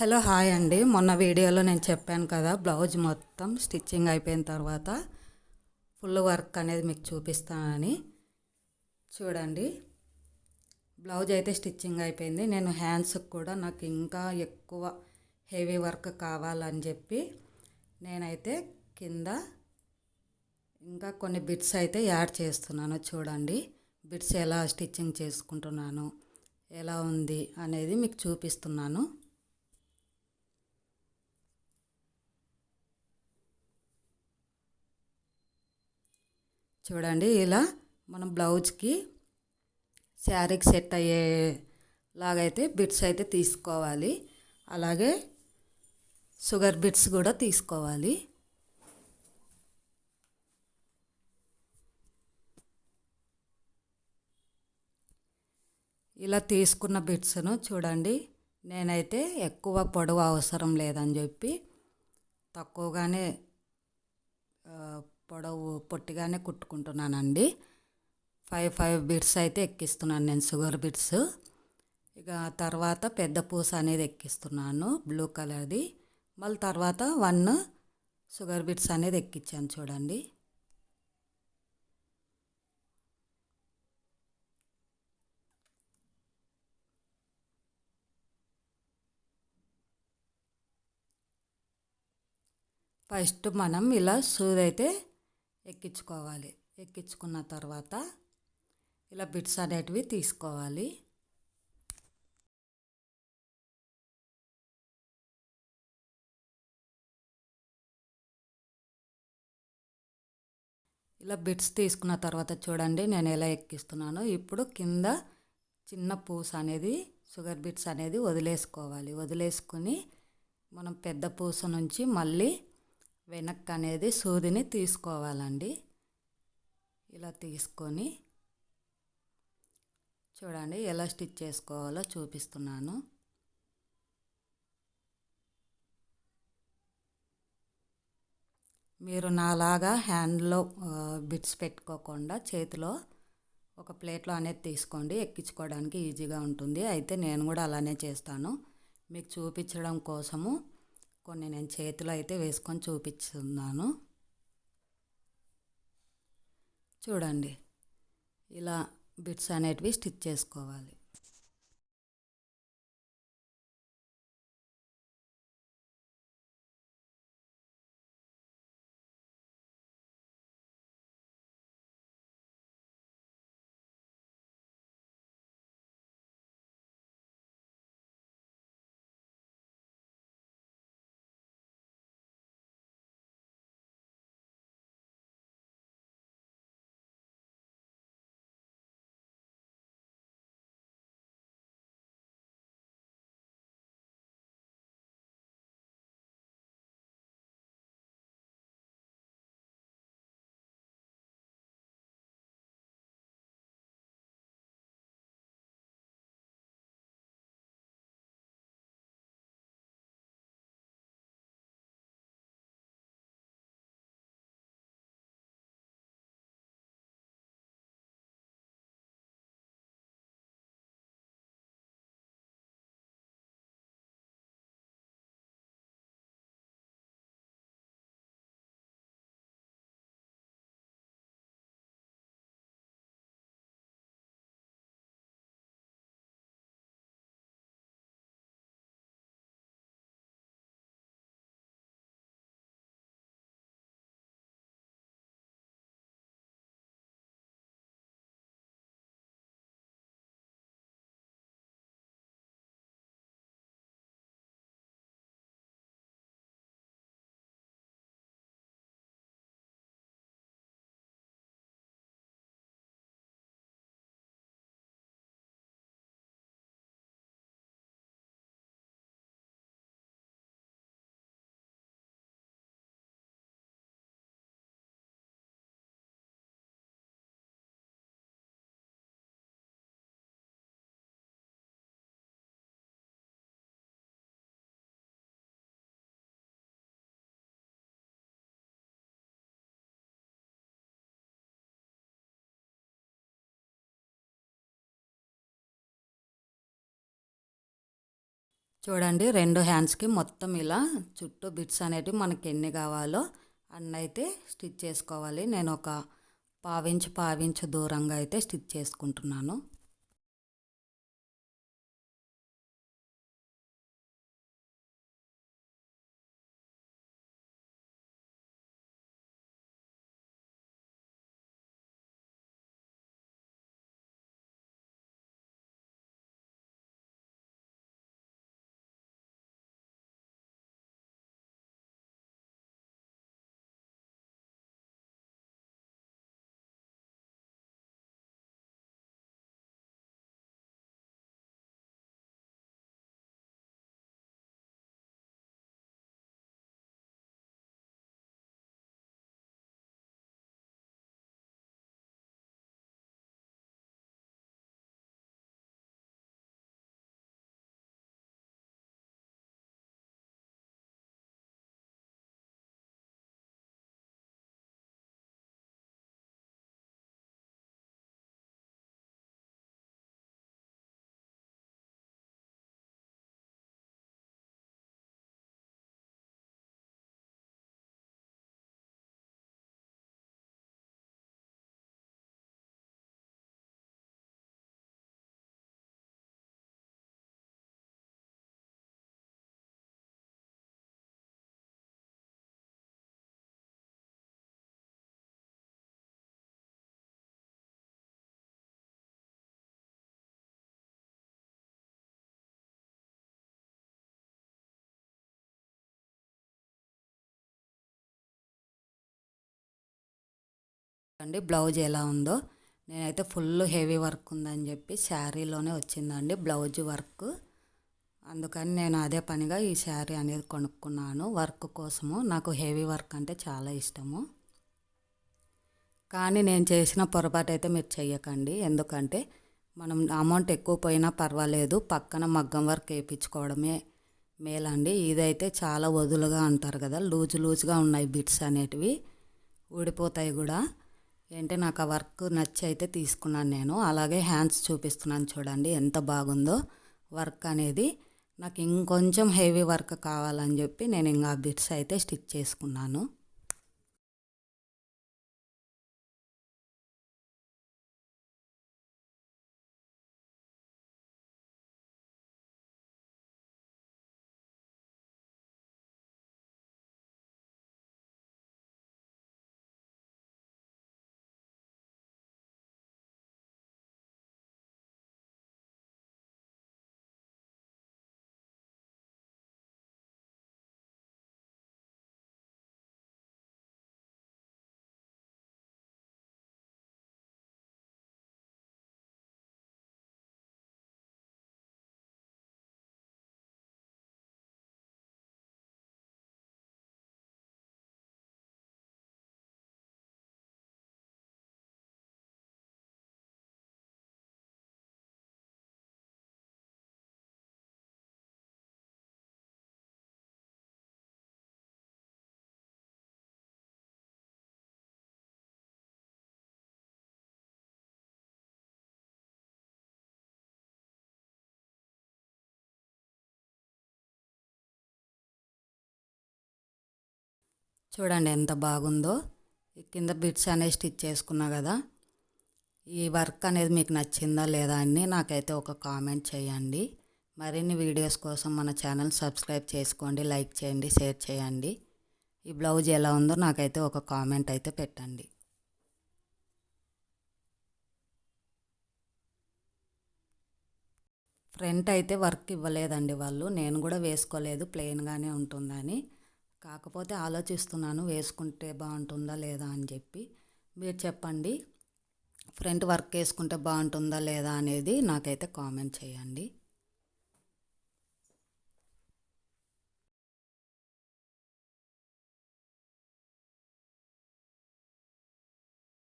Hello hi అండి. మొన్న వీడియోలో నేను చెప్పాను కదా బ్లౌజ్ మొత్తం స్టిచ్చింగ్ అయిపోయిన తర్వాత ఫుల్ వర్క్ అనేది మీకు చూపిస్తానని. చూడండి బ్లౌజ్ అయితే స్టిచ్చింగ్ అయిపోయింది. నేను హ్యాండ్స్కి కూడా నాకు ఇంకా ఎక్కువ హెవీ వర్క్ కావాలని చెప్పి నేనైతే కింద ఇంకా కొన్ని బిట్స్ అయితే యాడ్ చేస్తున్నాను. చూడండి బిట్స్ ఎలా స్టిచ్చింగ్ చేసుకుంటున్నాను ఎలా ఉంది అనేది మీకు చూపిస్తున్నాను. చూడండి ఇలా మనం బ్లౌజ్కి శారీకి సెట్ అయ్యేలాగైతే బిట్స్ అయితే తీసుకోవాలి. అలాగే షుగర్ బిట్స్ కూడా తీసుకోవాలి. ఇలా తీసుకున్న బిట్స్ను చూడండి నేనైతే ఎక్కువ పొడవు అవసరం లేదని చెప్పి తక్కువగానే పొడవు పొట్టిగానే కుట్టుకుంటున్నానండి. ఫైవ్ ఫైవ్ బిట్స్ అయితే ఎక్కిస్తున్నాను నేను షుగర్ బిట్స్. ఇక తర్వాత పెద్ద పూస అనేది ఎక్కిస్తున్నాను బ్లూ కలర్ది. మళ్ళీ తర్వాత వన్ షుగర్ బిట్స్ అనేది ఎక్కించాను చూడండి. ఫస్ట్ మనం ఇలా సూదైతే అయితే ఎక్కించుకోవాలి. ఎక్కించుకున్న తర్వాత ఇలా బిట్స్ అనేటివి తీసుకోవాలి. ఇలా బిట్స్ తీసుకున్న తర్వాత చూడండి నేను ఎలా ఎక్కిస్తున్నాను. ఇప్పుడు కింద చిన్న పూస అనేది షుగర్ బిట్స్ అనేది వదిలేసుకోవాలి. వదిలేసుకుని మనం పెద్ద పూస నుంచి మళ్ళీ వెనక్కి అనేది సూదిని తీసుకోవాలండి. ఇలా తీసుకొని చూడండి ఎలా స్టిచ్ చేసుకోవాలో చూపిస్తున్నాను. మీరు నాలాగా హ్యాండ్లో బిట్స్ పెట్టుకోకుండా చేతిలో ఒక ప్లేట్లో అనేది తీసుకోండి. ఎక్కించుకోవడానికి ఈజీగా ఉంటుంది. అయితే నేను కూడా అలానే చేస్తాను. మీకు చూపించడం కోసము కొన్ని నేను చేతిలో అయితే వేసుకొని చూపిస్తున్నాను. చూడండి. ఇలా బిట్స్ అనేటివి స్టిచ్ చేసుకోవాలి. చూడండి రెండు హ్యాండ్స్కి మొత్తం ఇలా చుట్టూ బిట్స్ అనేటివి మనకి ఎన్ని కావాలో అన్నీ అయితే స్టిచ్ చేసుకోవాలి. నేను ఒక పావించు పావించు దూరంగా అయితే స్టిచ్ చేసుకుంటున్నాను. అండి బ్లౌజ్ ఎలా ఉందో. నేనైతే ఫుల్ హెవీ వర్క్ ఉందని చెప్పి శారీలోనే వచ్చిందండి బ్లౌజ్ వర్క్. అందుకని నేను అదే పనిగా ఈ శారీ అనేది కొనుక్కున్నాను. వర్క్ కోసము. నాకు హెవీ వర్క్ అంటే చాలా ఇష్టము. కానీ నేను చేసిన పొరపాటు అయితే మీరు చెయ్యకండి. ఎందుకంటే మనం అమౌంట్ ఎక్కువ పోయినా పర్వాలేదు. పక్కన మగ్గం వర్క్ వేయించుకోవడమే మేలండి. ఇదైతే చాలా వదులుగా అంటారు కదా లూజు లూజుగా ఉన్నాయి బిట్స్ అనేటివి. ఊడిపోతాయి కూడా. ఏంటంటే నాకు ఆ వర్క్ నచ్చి అయితే తీసుకున్నాను నేను. అలాగే హ్యాండ్స్ చూపిస్తున్నాను చూడండి ఎంత బాగుందో వర్క్ అనేది. నాకు ఇంకొంచెం హెవీ వర్క్ కావాలని చెప్పి నేను ఇంకా బిట్స్ అయితే స్టిచ్ చేసుకున్నాను. చూడండి ఎంత బాగుందో. ఈ కింద బిట్స్ అనేవి స్టిచ్ చేసుకున్నా కదా. ఈ వర్క్ అనేది మీకు నచ్చిందా లేదా అని నాకైతే ఒక కామెంట్ చేయండి. మరిన్ని వీడియోస్ కోసం మన ఛానల్ సబ్స్క్రైబ్ చేసుకోండి లైక్ చేయండి షేర్ చేయండి. ఈ బ్లౌజ్ ఎలా ఉందో నాకైతే ఒక కామెంట్ అయితే పెట్టండి. ఫ్రంట్ అయితే వర్క్ ఇవ్వలేదండి వాళ్ళు. నేను కూడా వేసుకోలేదు ప్లెయిన్గానే ఉంటుందని. కాకపోతే ఆలోచిస్తున్నాను వేసుకుంటే బాగుంటుందా లేదా అని చెప్పి. మీరు చెప్పండి ఫ్రంట్ వర్క్ వేసుకుంటే బాగుంటుందా లేదా అనేది నాకైతే కామెంట్ చేయండి.